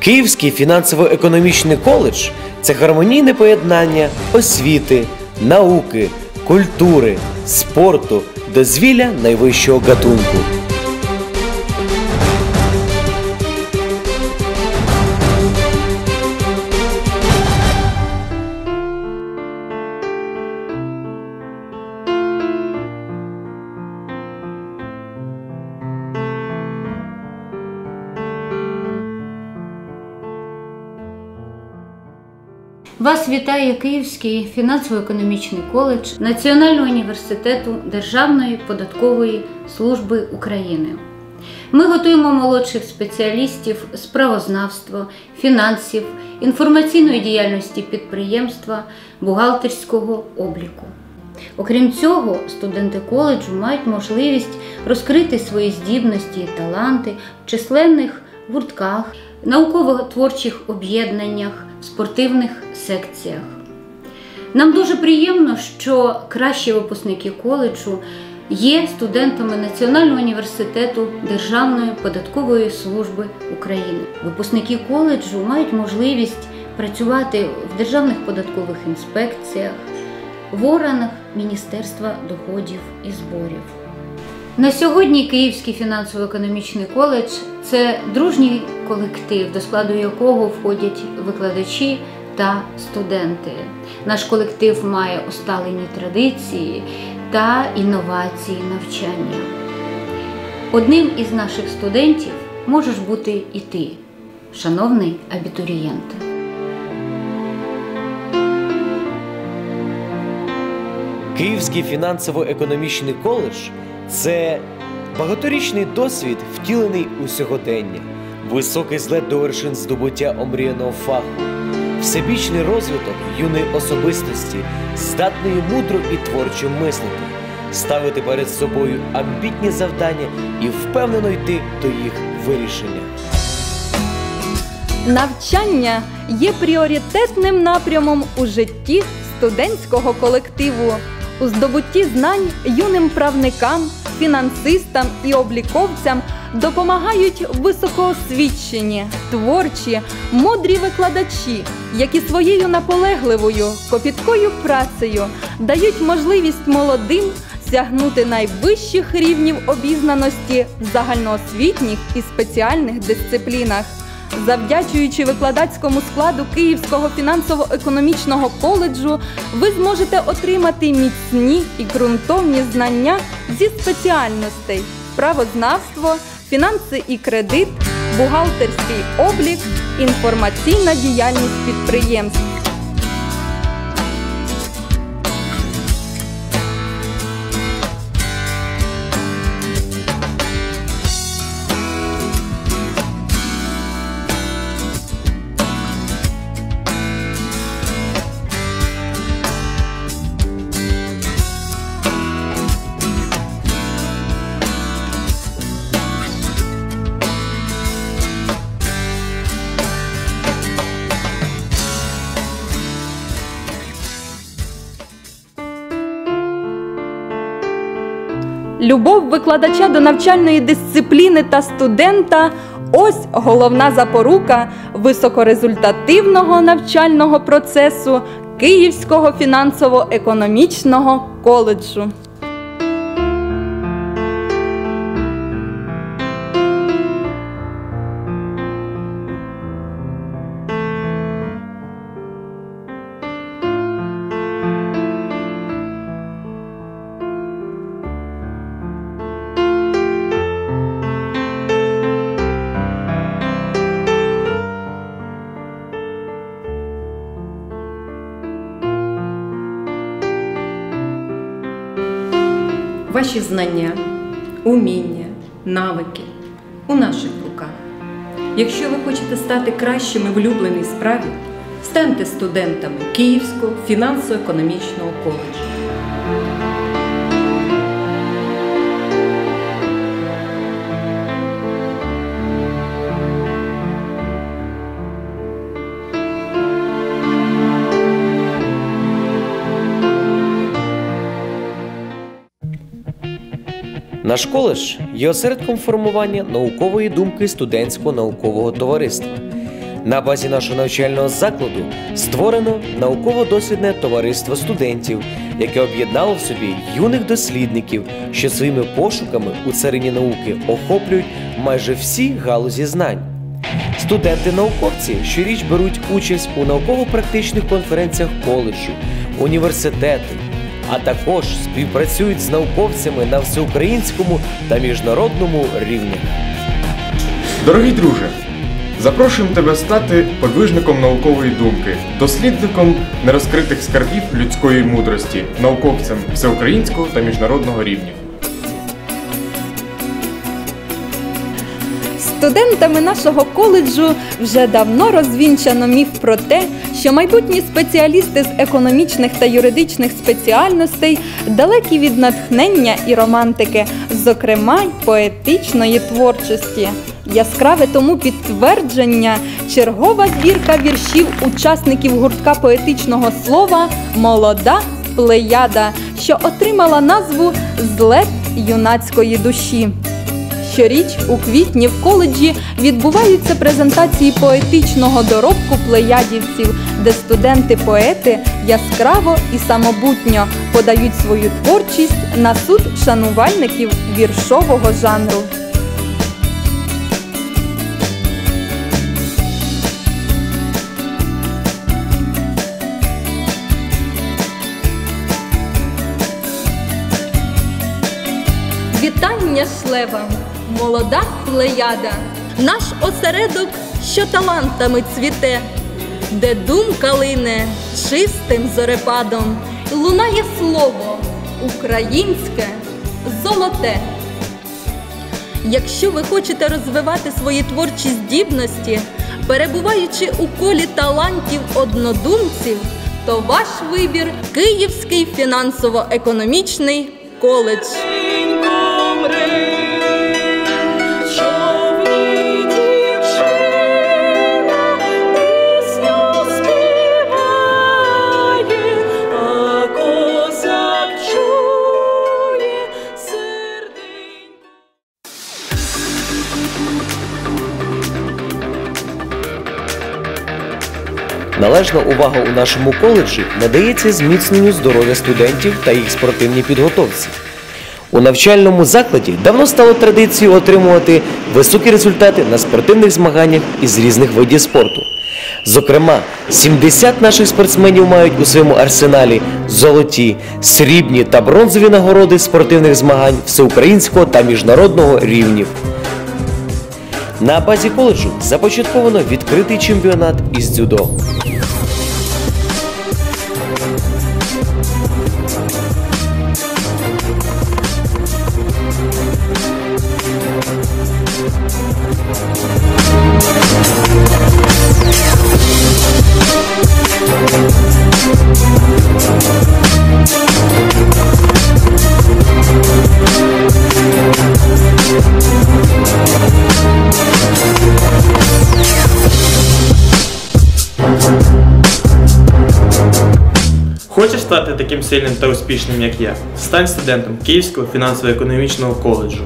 Київський фінансово-економічний коледж це гармонійне поєднання освіти, науки, культури, спорту, дозвілля найвищого гатунку. Вас вітає Київський фінансово-економічний коледж Національного університету Державної податкової служби України. Ми готуємо молодших спеціалістів з правознавства, фінансів, інформаційної діяльності підприємства, бухгалтерського обліку. Окрім цього, студенти коледжу мають можливість розкрити свої здібності і таланти в численних гуртках, науково-творчих об'єднаннях, спортивних секціях. Нам дуже приємно, що кращі випускники коледжу є студентами Національного університету Державної податкової служби України. Випускники коледжу мають можливість працювати в державних податкових інспекціях, в органах Міністерства доходів і зборів. На сьогодні Київський фінансово-економічний коледж це дружній колектив, до складу якого входять викладачі та студенти. Наш колектив має усталені традиції та інновації навчання. Одним із наших студентів можеш бути і ти, шановний абітурієнт. Київський фінансово-економічний коледж це багаторічний досвід, втілений у сьогодення, високий злет до вершин здобуття омріяного фаху, всебічний розвиток юної особистості, здатної мудро і творчо мислити, ставити перед собою амбітні завдання і впевнено йти до їх вирішення. Навчання є пріоритетним напрямом у житті студентського колективу. У здобутті знань юним правникам, фінансистам і обліковцям допомагають високоосвічені, творчі, мудрі викладачі, які своєю наполегливою, копіткою працею дають можливість молодим сягнути найвищих рівнів обізнаності в загальноосвітніх і спеціальних дисциплінах. Завдячуючи викладацькому складу Київського фінансово-економічного коледжу, ви зможете отримати міцні і ґрунтовні знання зі спеціальностей: правознавство, фінанси і кредит, бухгалтерський облік, інформаційна діяльність підприємств. Любов викладача до навчальної дисципліни та студента ось головна запорука високорезультативного навчального процесу Київського фінансово-економічного коледжу. Ваші знання, уміння, навики у наших руках. Якщо ви хочете стати кращими в улюбленій справі, станьте студентами Київського фінансово-економічного коледжу. Наш коледж є осередком формування наукової думки студентського наукового товариства. На базі нашого навчального закладу створено науково-дослідне товариство студентів, яке об'єднало в собі юних дослідників, що своїми пошуками у царині науки охоплюють майже всі галузі знань. Студенти-науковці щоріч беруть участь у науково-практичних конференціях коледжу, університету, а також співпрацюють з науковцями на всеукраїнському та міжнародному рівні. Дорогі друже, запрошуємо тебе стати подвижником наукової думки, дослідником нерозкритих скарбів людської мудрості, науковцем всеукраїнського та міжнародного рівня. Студентами нашого коледжу вже давно розвінчано міф про те, що майбутні спеціалісти з економічних та юридичних спеціальностей далекі від натхнення і романтики, зокрема й поетичної творчості. Яскраве тому підтвердження чергова збірка віршів учасників гуртка поетичного слова Молода плеяда, що отримала назву Злет юнацької душі. Щоріч у квітні в коледжі відбуваються презентації поетичного доробку плеядівців, де студенти-поети яскраво і самобутньо подають свою творчість на суд шанувальників віршового жанру. Вітання шлевам, молода плеяда, наш осередок, що талантами цвіте, де думка лине чистим зорепадом, лунає слово українське золоте. Якщо ви хочете розвивати свої творчі здібності, перебуваючи у колі талантів однодумців, то ваш вибір Київський фінансово-економічний коледж. Належна увага у нашому коледжі надається зміцненню здоров'я студентів та їх спортивній підготовці. У навчальному закладі давно стало традицією отримувати високі результати на спортивних змаганнях із різних видів спорту. Зокрема, 70 наших спортсменів мають у своєму арсеналі золоті, срібні та бронзові нагороди спортивних змагань всеукраїнського та міжнародного рівнів. На базі коледжу започатковано відкритий чемпіонат із дзюдо. Стати таким сильним та успішним, як я? Стань студентом Київського фінансово-економічного коледжу.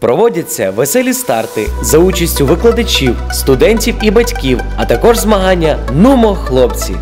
Проводяться веселі старти за участю викладачів, студентів і батьків, а також змагання Нумо хлопці.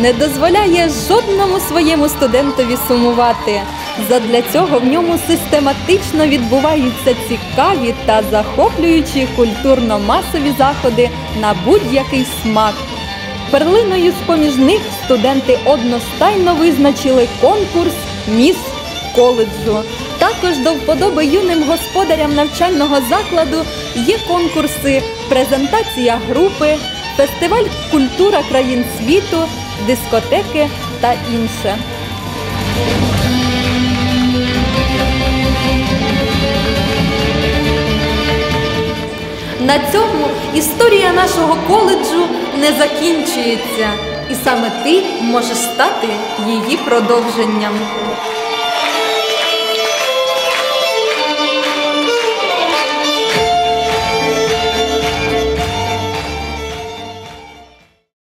Не дозволяє жодному своєму студентові сумувати. Задля цього в ньому систематично відбуваються цікаві та захоплюючі культурно-масові заходи на будь-який смак. Перлиною з-поміж них студенти одностайно визначили конкурс Міс коледжу. Також до вподоби юним господарям навчального закладу є конкурси презентація групи, фестиваль Культура країн світу, дискотеки та інше. На цьому історія нашого коледжу не закінчується, і саме ти можеш стати її продовженням.